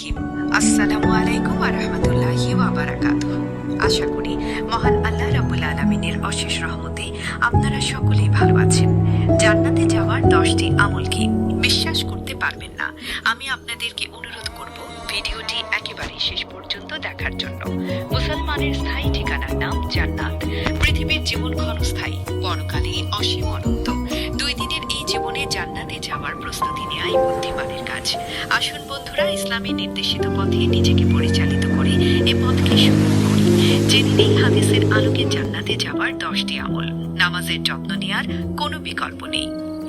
রহিম। আসসালামু আলাইকুম ওয়া রাহমাতুল্লাহি ওয়া আশা করি মহান আল্লাহ রাব্বুল আলামিনের অশেষ রহমতে আপনারা সকলেই ভালো আছেন। জান্নাতে যাওয়ার দশটি আমল কি বিশ্বাস করতে পারবেন না? আমি আপনাদেরকে অনুরোধ করব ভিডিওটি একেবারে শেষ পর্যন্ত দেখার জন্য। মুসলমানের স্থায়ী ঠিকানার নাম জান্নাত। পৃথিবীর জীবন ক্ষণস্থায়ী পরকালে অসীম অনন্ত। দুই দিনের এই জীবনে জান্নাতে যাওয়ার প্রস্তুতি নেওয়াই বুদ্ধিমানের কাজ আসুন বন্ধুরা, ইসলামী নির্দেশিত পথে নিজেকে পরিচালিত করে এ পথকে শুরু করি। জেনে নেই হাদিসের আলোকে জান্নাতে যাওয়ার দশটি আমল। নামাজের যত্ন নেওয়ার কোনো বিকল্প নেই।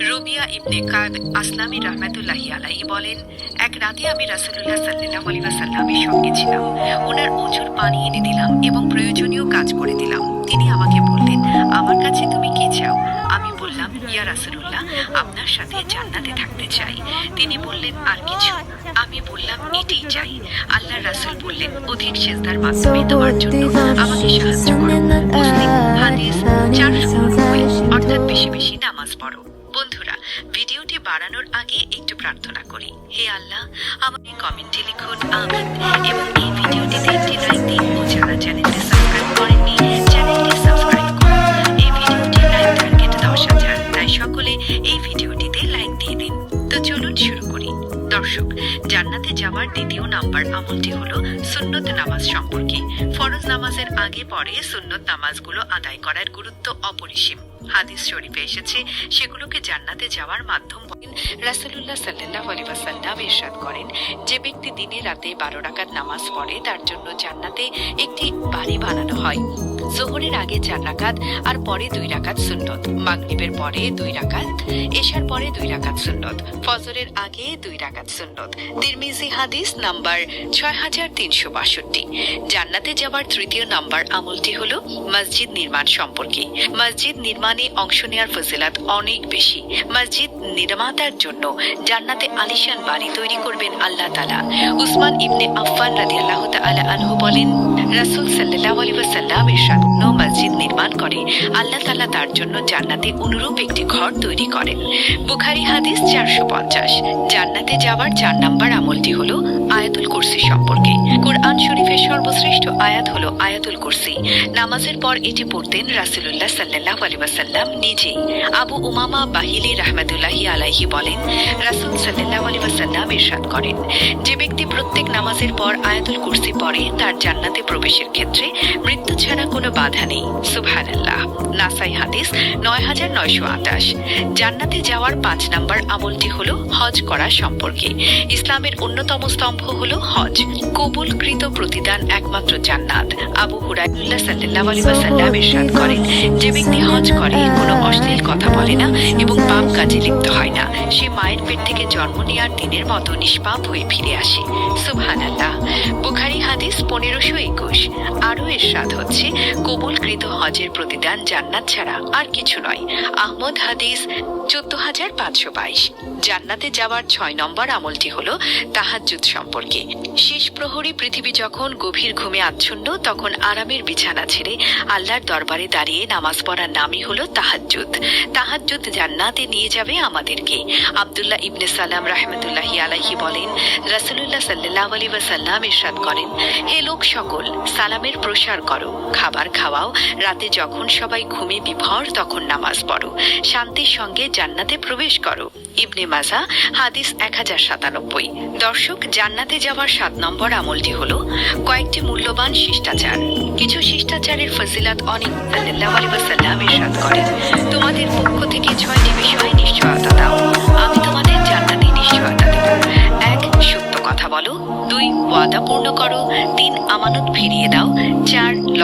রবিয়া ইবনে কাব আসলামী রহমাতুল্লাহি আলাইহি বলেন, এক রাতে আমি রাসূলুল্লাহ সাল্লাল্লাহু আলাইহি ওয়াসাল্লামের সঙ্গে ছিলাম। ওনার অজুর পানি এনে দিলাম এবং প্রয়োজনীয় কাজ করে দিলাম। তিনি আমাকে বললেন, আমার কাছে তুমি কি চাও? আমি বললাম, ইয়া রাসূলুল্লাহ, আপনার সাথে জান্নাতে থাকতে চাই। তিনি বললেন, আর কিছু? আমি বললাম, এটাই চাই। আল্লাহ রাসূল বললেন অধিক সেজদার মাধ্যমে তোমার জন্য আমাকে সাহায্য করো। মুসলিম হাদিস চারশো নব্বই, অর্থাৎ বেশি বেশি নামাজ পড়ো। বন্ধুরা, ভিডিওটি বাড়ানোর আগে একটু প্রার্থনা করি। হে আল্লাহ, আমাকে কমেন্টে লিখুন, আমিন। এবং এই ভিডিওটিতে একটি লাইক দিন। ও যারা চ্যানেলটি সাবস্ক্রাইব করেননি, চ্যানেলটি সাবস্ক্রাইব করুন। এই ভিডিওটির লাইক টার্গেট দশ হাজার। তাই সকলে এই ভিডিওটিতে লাইক দিয়ে দিন। তো চলুন শুরু করি। দর্শক, জান্নাতে যাওয়ার দ্বিতীয় নাম্বার আমলটি হলো সুন্নত নামাজ সম্পর্কে। ফরজ নামাজের আগে পরে সুন্নত নামাজগুলো আদায় করার গুরুত্ব অপরিসীম। হাদিস শরীফে এসেছে, সেগুলোকে জান্নাতে যাওয়ার মাধ্যম বলেন রাসুল্লাহ সাল্লাহ আলী ওয়াসাল্লাম ইরশাদ করেন। যে ব্যক্তি দিনে রাতে বারো রাকাত নামাজ পড়ে, তার জন্য জান্নাতে একটি বাড়ি বানানো হয়। জোহরের আগে চার রাকাত আর পরে দুই রাকাত সুন্নত। মাগরিবের পরে দুই রাকাত, এশার পরে দুই রাকাত সুন্নত, ফজরের আগে দুই রাকাত সুন্নত। তিরমিজি হাদিস নাম্বার ছয় হাজার তিনশো বাষট্টি। জান্নাতে যাওয়ার তৃতীয় নাম্বার আমলটি হলো মসজিদ নির্মাণ সম্পর্কে। মসজিদ নির্মাণে অংশ নেওয়ার ফজিলাত অনেক বেশি। মসজিদ নির্মাতার জন্য জান্নাতে আলিশান বাড়ি তৈরি করবেন আল্লাহ তালা উসমান ইবনে আফফান রাদিয়াল্লাহু তাআলা আনহু বলেন, রাসূল সাল্লাহ আলাইহি ওয়াসাল্লাম ইরশাদ কোনো মসজিদ নির্মাণ করে। আল্লাহ তাআলা তার জন্য জান্নাতে অনুরূপ একটি ঘর তৈরি করেন। বুখারি হাদিস চারশো পঞ্চাশ। জান্নাতে যাওয়ার চার নাম্বার আমলটি হলো আয়াতুল কুরসি সম্পর্কে। কোরআন শরীফের সর্বশ্রেষ্ঠ আয়াত হলো আয়াতুল কুরসি। নামাজের পর এটি পড়তেন রাসূলুল্লাহ সাল্লাল্লাহু আলাইহি ওয়াসাল্লাম নিজেই। আবু উমামা বাহিলি রাহমাতুল্লাহি আলাইহি বলেন, রাসূল সাল্লাল্লাহু আলাইহি ওয়াসাল্লাম ইরশাদ করেন, যে ব্যক্তি প্রত্যেক নামাজের পর আয়াতুল কুরসি পড়ে, তার জান্নাতে প্রবেশের ক্ষেত্রে মৃত্যু ছাড়া কোনো বাধা নেই। সুবহানাল্লাহ। নাসাই হাদিস নয় হাজার নয়শো আটাশ। জান্নাতে যাওয়ার পাঁচ নাম্বার আমলটি হলো হজ করা সম্পর্কে। ইসলামের অন্যতম স্তম্ভ হলো হজ। কবুলকৃত প্রতিদান একমাত্র জান্নাত। আবু হুরাইদুল্লাহ সাল্লাহ আলাইহি ওয়াসাল্লাম ইরশাদ করেন, যে ব্যক্তি হজ করে, কোনো অশ্লীল কথা বলে না এবং পাপ কাজে লিপ্ত হয় না। সে মায়ের পেট থেকে জন্ম নেওয়ার দিনের মতো নিষ্পাপ হয়ে ফিরে আসে। সুবহান আল্লাহ বুখারি হাদিস পনেরোশো একুশ। আরও এর স্বাদ হচ্ছে, কবুলকৃত হজের প্রতিদান জান্নাত ছাড়া আর কিছু নয়। আহমদ হাদিস চোদ্দ হাজার পাঁচশো বাইশ। জান্নাতে যাওয়ার ছয় নম্বর আমলটি হল সম্পর্কে শেষ প্রহরী পৃথিবী যখন গভীর ঘুমে আচ্ছন্ন, তখন আরামের বিছানা ছেড়ে আল্লাহর দরবারে দাঁড়িয়ে নামাজ পড়ার নামই হলো তাহাজ্জুদ। তাহাজ্জুদ জান্নাতে নিয়ে যাবে আমাদেরকে। আব্দুল্লাহ ইবনে সালাম রাহমাতুল্লাহি আলাইহি বলেন, রাসূলুল্লাহ সাল্লাল্লাহু আলাইহি ওয়াসাল্লাম ইরশাদ করেন, হে লোক সকল, সালামের প্রসার করো, খাবার খাওয়াও। রাতে যখন সবাই ঘুমে বিভর, তখন নামাজ পড়ো। শান্তির সঙ্গে জান্নাতে প্রবেশ করো। ইবনে মাজা, হাদিস এক হাজার সাতানব্বই। দর্শক, জান্নাতে যাওয়ার সাত নম্বর আমলটি হলো কয়েকটি মূল্যবান শিষ্টাচার। কিছু শিষ্টাচারের ফজিলাত অনেক আল্লাহ আলাইহি ওয়াসাল্লাম ইরশাদ করেন। তোমাদের পক্ষ থেকে ছয়টি বিষয় নিশ্চয়তা দাও। আমি তোমাদের জান্নাতে নিশ্চয়তা দেব। এক, সত্য কথা বলো। দুই, ওয়াদা পূর্ণ করো। তিন, আমানত ফিরিয়ে দাও।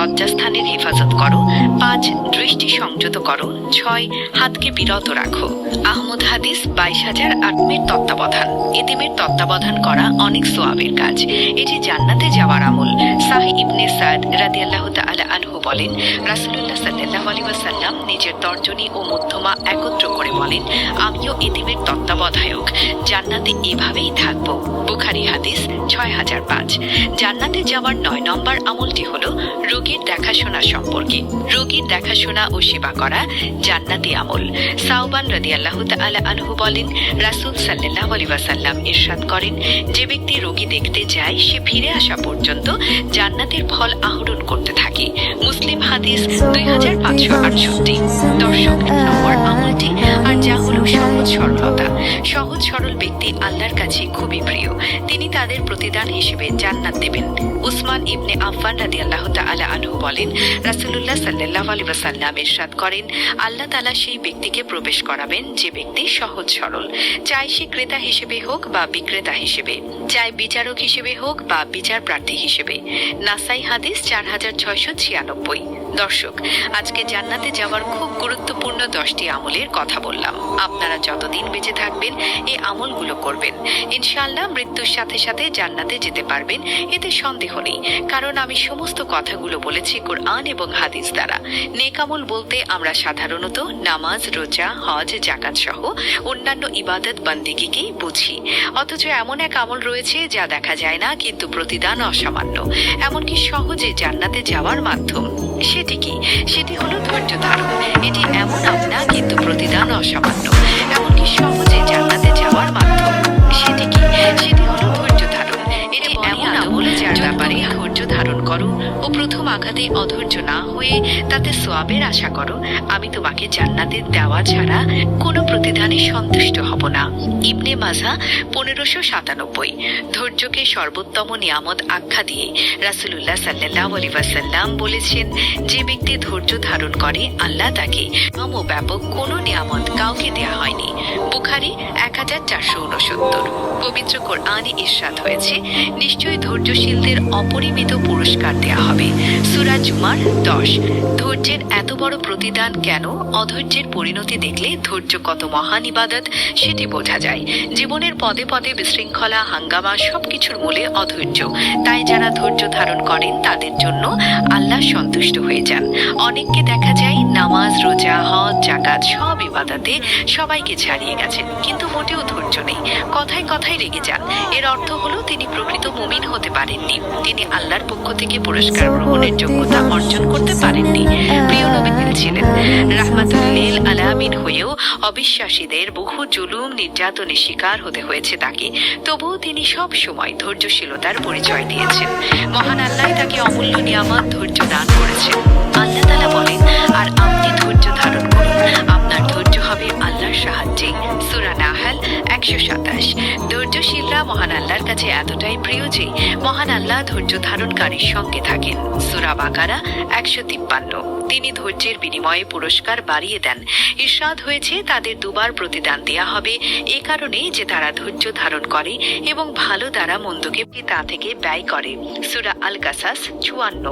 লজ্জাস্থানের হেফাজত করো। পাঁচ, দৃষ্টি সংযত করো। ছয়, হাতকে বিরত রাখো। আহমদ হাদিস, বাইশ হাজার আটমের তত্ত্বাবধান। এতিমের তত্ত্বাবধান করা অনেক সোয়াবের কাজ। এটি জান্নাতে যাওয়ার আমল। সাহি ইবনে সাদ রাদিয়াল্লাহ তাআলা আনহু বলেন, রাসূলুল্লাহ সাল্লাল্লাহু আলাইহি ওয়াসাল্লাম নিজের তর্জনী ও মধ্যমা একত্র করে বলেন, আমিও এতিমের তত্ত্বাবধায়ক। জান্নাতে এভাবেই থাকব। বুখারি হাদিস, ছয় হাজার পাঁচ। জান্নাতে যাওয়ার নয় নম্বর আমলটি হলো রোগীর দেখাশোনা সম্পর্কে। রোগীর দেখাশোনা ও সেবা করা জান্নাতি আমল। সাউবান রাদিয়াল্লাহু তাআলা আনহু বলেন, রাসূল সাল্লাল্লাহু আলাইহি ওয়াসাল্লাম ইরশাদ করেন, যে ব্যক্তি রোগী দেখতে যায়, সে ফিরে আসা পর্যন্ত জান্নাতের ফল আহরণ করতে থাকে। মুসলিম হাদিস দুই হাজার পাঁচশো আটষট্টি। দর্শক নম্বর আমলটি আর যা হলো সহজ সরলতা। সহজ সরল ব্যক্তি আল্লাহর কাছে খুবই প্রিয়। তিনি তাদের প্রতিদান হিসেবে জান্নাত দেবেন। উসমান ইবনে আফফান আল্লাহ তাআলা আনহু বলেন রাসুল্লাহ সাল্লাহ আলী ওয়াসাল্লাম ইরশাদ করেন, আল্লাহ তালা সেই ব্যক্তিকে প্রবেশ করাবেন, যে ব্যক্তি সহজ সরল। চাই সে ক্রেতা হিসেবে হোক বা বিক্রেতা হিসেবে। চাই বিচারক হিসেবে হোক বা বিচার প্রার্থী হিসেবে। নাসাই হাদিস চার হাজার ছয়শো ছিয়ানব্বই। দর্শক, আজকে জান্নাতে যাওয়ার খুব গুরুত্বপূর্ণ দশটি আমলের কথা বললাম। আপনারা যতদিন বেঁচে থাকবেন এই আমলগুলো করবেন। ইনশাআল্লাহ মৃত্যুর সাথে সাথে জান্নাতে যেতে পারবেন, এতে সন্দেহ নেই। কারণ আমি সমস্ত কথাগুলো বলেছি কোরআন এবং হাদিস দ্বারা। নেক আমল বলতে আমরা সাধারণত নামাজ, রোজা, হজ জাকাত সহ অন্যান্য ইবাদত বান্দিগিকেই বুঝি। অথচ এমন এক আমল রয়েছে যা দেখা যায় না, কিন্তু প্রতিদান অসামান্য। এমনকি সহজে জান্নাতে যাওয়ার মাধ্যম। সেটি কি? সেটি হলো ধৈর্য ধারণ। এটি এমন আপনা কিন্তু প্রতিদান অসামান্য। এমনকি সহজে জানাতে যাওয়ার মাধ্যম। সেটি কি? সেটি এমন আমল যার ব্যাপারে ধৈর্য ধারণ করো ও প্রথম আঘাতে অধৈর্য না হয়ে তাতে সোয়াবের আশা করো। আমি তোমাকে জান্নাতের দেওয়া ছাড়া কোনো প্রতিদানে সন্তুষ্ট হব না। ইবনে মাজা পনেরোশো সাতানব্বই। ধৈর্যকে সর্বোত্তম নিয়ামত আখ্যা দিয়ে রাসুলুল্লাহ সাল্লাহ আলী ওয়াসাল্লাম বলেছেন, যে ব্যক্তি ধৈর্য ধারণ করে, আল্লাহ তাকে ও ব্যাপক কোনো নিয়ামত কাউকে দেয়া হয়নি। বুখারি এক হাজার চারশো উনসত্তর। পবিত্র কোরআনে ইরশাদ হয়েছে নিশ্চয়ই ধৈর্যশীলদের অপরিমিত পুরস্কার দেয়া হবে। সুরাজ জুমার দশ। ধৈর্যের এত বড় প্রতিদান কেন? অধৈর্যের পরিণতি দেখলে ধৈর্য কত মহান ইবাদত, সেটি বোঝা যায়। জীবনের পদে পদে বিশৃঙ্খলা, হাঙ্গামা সবকিছুর মূলে অধৈর্য। তাই যারা ধৈর্য ধারণ করেন, তাদের জন্য আল্লাহ সন্তুষ্ট হয়ে যান। অনেককে দেখা যায় নামাজ, রোজা, হজ, জাকাত সব ইবাদাতে সবাইকে ছাড়িয়ে গেছেন। কিন্তু মোটেও ধৈর্য নেই। কথায় কথায় রেগে যান। এর অর্থ হলো তিনি প্রকৃত মুমিন হতে পারেননি। তিনি আল্লাহর পক্ষ থেকে পুরস্কার গ্রহণের যোগ্যতা অর্জন করতে পারেননি। প্রিয় নবী ছিলেন। রাহমাতুল্লিল আলামিন হয়েও অবিশ্বাসীদের বহু জুলুম, নির্যাতনের শিকার হতে হয়েছে তাকে। তবুও তিনি সব সময় ধৈর্যশীলতার পরিচয় দিয়েছেন। মহান আল্লাহ তাকে অমূল্য নিয়ামত, ধৈর্য দান করেছেন। আল্লাহ তালা বলেন, আর আপনি ধৈর্য ধারণ করুন। আপনার ধৈর্য হবে আল্লাহর সাহায্যে। সুরা নাহাল একশো সাতাশ। ধৈর্যশীলরা মহান আল্লাহর কাছে এতটাই প্রিয় যে মহান আল্লাহ ধৈর্য ধারণকারীর সঙ্গে থাকেন। সুরা বাকারা একশো তিপ্পান্ন। তিনি ধৈর্যের বিনিময়ে পুরস্কার বাড়িয়ে দেন। ঈর্ষাদ হয়েছে তাদের দুবার প্রতিদান দেয়া হবে। এ কারণে যে তারা ধৈর্য ধারণ করে এবং ভালো দ্বারা মন্দকে তা থেকে ব্যয় করে। সুরা আল কাসাস চুয়ান্ন।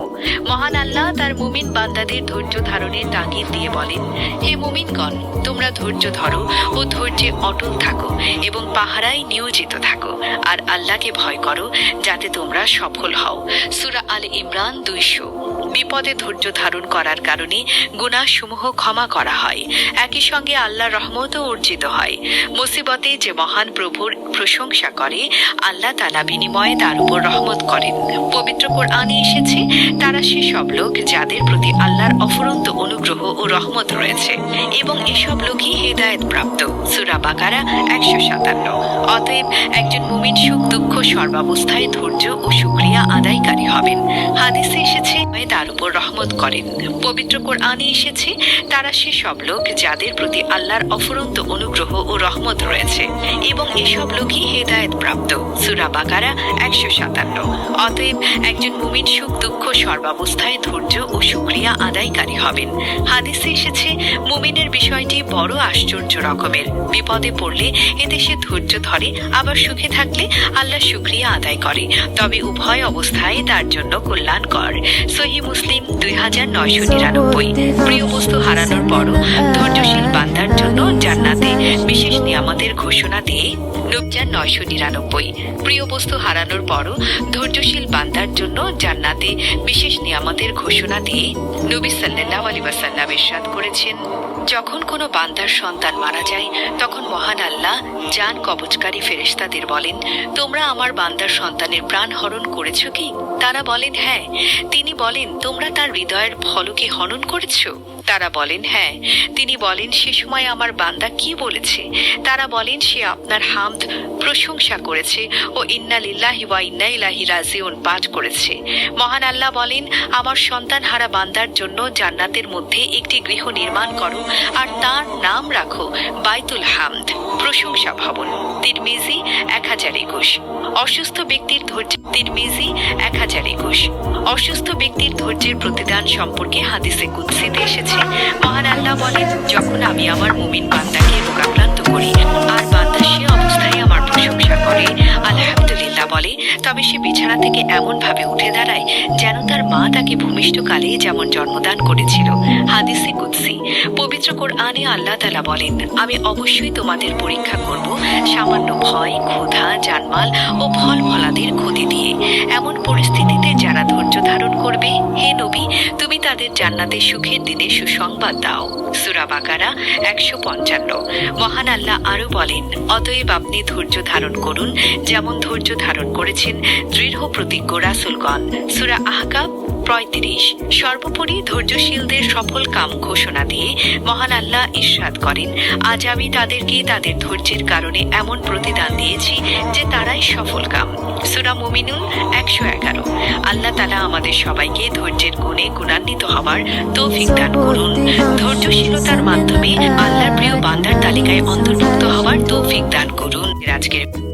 মহান আল্লাহ তার মুমিন বান্দাদের ধৈর্য ধারণের তাগিদ দিয়ে বলেন, হে মুমিনগণ, তোমরা ধৈর্য ধরো ও ধৈর্যে অটল থাকো। এবং পাহারায় নিয়োজিত থাকো। আর আল্লাহকে ভয় করো, যাতে তোমরা সফল হও। সুরা আল ইমরান দুইশো। বিপদে ধৈর্য ধারণ করার কারণে গুণাসমূহ ক্ষমা করা হয়। একই সঙ্গে আল্লাহ রহমতও অর্জিত হয়। মুসিবতে যে মহান প্রভুর প্রশংসা করে, আল্লাহ তালা বিনিময়ে তার উপর রহমত করেন। পবিত্র কোরআনে এসেছে, তারা সেসব লোক যাদের প্রতি আল্লাহর অফুরন্ত অনুগ্রহ ও রহমত রয়েছে এবং এসব লোকই হেদায়েত প্রাপ্ত। সুরা বাকারা একশো সাতান্ন। অতএব একজন মুমিন সুখ দুঃখ সর্বাবস্থায় ধৈর্য ও সুক্রিয়া আদায়কারী হবেন। হাদিসে এসেছে তার উপর রহমত করেন। পবিত্র কোরআনে এসেছে, তারা সেসব লোক যাদের প্রতি আল্লাহর অফুরন্ত অনুগ্রহ ও রহমত রয়েছে, এবং এসব লোকই হেদায়েত প্রাপ্ত। সুরা বাকারা একশো সাতান্ন। অতএব একজন মুমিন সুখ, দুঃখ, সর্বাবস্থায় ধৈর্য ও সুক্রিয়া আদায়কারী হবেন। হাদিসে এসেছে, মুমিনের বিষয়টি বড় আশ্চর্য রকমের। বিপদে পড়লে এতে সে ধৈর্য ধরে, আবার সুখে থাকলে আল্লাহ সুক্রিয়া আদায় করে। তবে উভয় অবস্থায় তার জন্য কল্যাণকর। সহি মুসলিম দুই হাজার নয়শো নিরানব্বই। প্রিয় বস্তু হারানোর পরও ধৈর্যশীল বান্ধার জন্য জান্নাতে বিশেষ নিয়ামতের ঘোষণা দিয়ে নবজান নয়শো নিরানব্বই। প্রিয় বস্তু হারানোর পরও ধৈর্যশীল বান্দার জন্য জান্নাতে বিশেষ নিয়ামতের ঘোষণা দিয়ে নবী সাল্লাহ আলী ওয়াসাল্লাম ইরশাদ করেছেন, যখন কোনো বান্দার সন্তান মারা যায়, তখন মহান আল্লাহ জান কবচকারী ফেরেশতাদের বলেন, তোমরা আমার বান্দার সন্তানের প্রাণ হরণ করেছ কি তারা বলেন হ্যাঁ। তিনি বলেন, তোমরা তার হৃদয়ের ফলকে হনন করেছ তারা বলেন হ্যাঁ। তিনি বলেন, সে সময় আমার বান্দা কি বলেছে তারা বলেন, সে আপনার হামদ প্রশংসা করেছে ও ইন্না লিল্লাহি ওয়া ইন্না ইলাহি রাজিউন পাঠ করেছে। মহান আল্লাহ বলেন, আমার সন্তান হারা বান্দার জন্য জান্নাতের মধ্যে একটি গৃহ নির্মাণ করো আর তার নাম রাখো বাইতুল হামদ, প্রশংসা ভবন। তিরমিজি, এক হাজার একুশ। অসুস্থ ব্যক্তির ধৈর্য, তিরমিজি, এক হাজার একুশ। অসুস্থ ব্যক্তির ধৈর্যের প্রতিদান সম্পর্কে হাদিসে কুৎসিতে এসেছে। মহান আল্লাহ বলেন, যখন আমি আমার মুমিন বান্দাকে রোগাক্রান্ত করি, আর বান্দা সে অবস্থায় আমার প্রশংসা করে আলহামদুলিল্লাহ বলে, তবে সে বিছানা থেকে এমন ভাবে উঠে দাঁড়ায় যেন তার মা তাকে ভূমিষ্ঠকালে যেমন জন্মদান করেছিল। হাদিসে কুৎসি পবিত্র কোরআনে আল্লাহ তালা বলেন, আমি অবশ্যই তোমাদের পরীক্ষা করব সামান্য ভয়, ক্ষুধা, জানমাল ও ফল ফলাদের ক্ষতি দিয়ে। এমন পরিস্থিতিতে যারা ধৈর্য ধারণ করবে, হে নবী, তুমি তাদের জান্নাতের সুখের দিনে সুসংবাদ দাও। সুরা বাকারা একশো পঞ্চান্ন। মহান আল্লাহ আরও বলেন, অতএব আপনি ধৈর্য ধারণ করুন যেমন ধৈর্য ধারণ করেছেন দৃঢ় প্রতিজ্ঞ রাসুলগণ। সুরা আহকাব পঁয়ত্রিশ। সর্বোপরি ধৈর্যশীলদের সফল কাম ঘোষণা দিয়ে মহান আল্লাহ ইরশাদ করেন। আজ আমি তাদেরকে তাদের ধৈর্যের কারণে এমন প্রতিদান দিয়েছি যে তারাই সফল কাম। সুরা মুমিনুন একশো এগারো। আল্লাহ তালা আমাদের সবাইকে ধৈর্যের গুণে গুণান্বিত হওয়ার তৌফিক দান করুন। ধৈর্যশীলতার মাধ্যমে আল্লাহর প্রিয় বান্দার তালিকায় অন্তর্ভুক্ত হওয়ার তৌফিক দান করুন। আজকের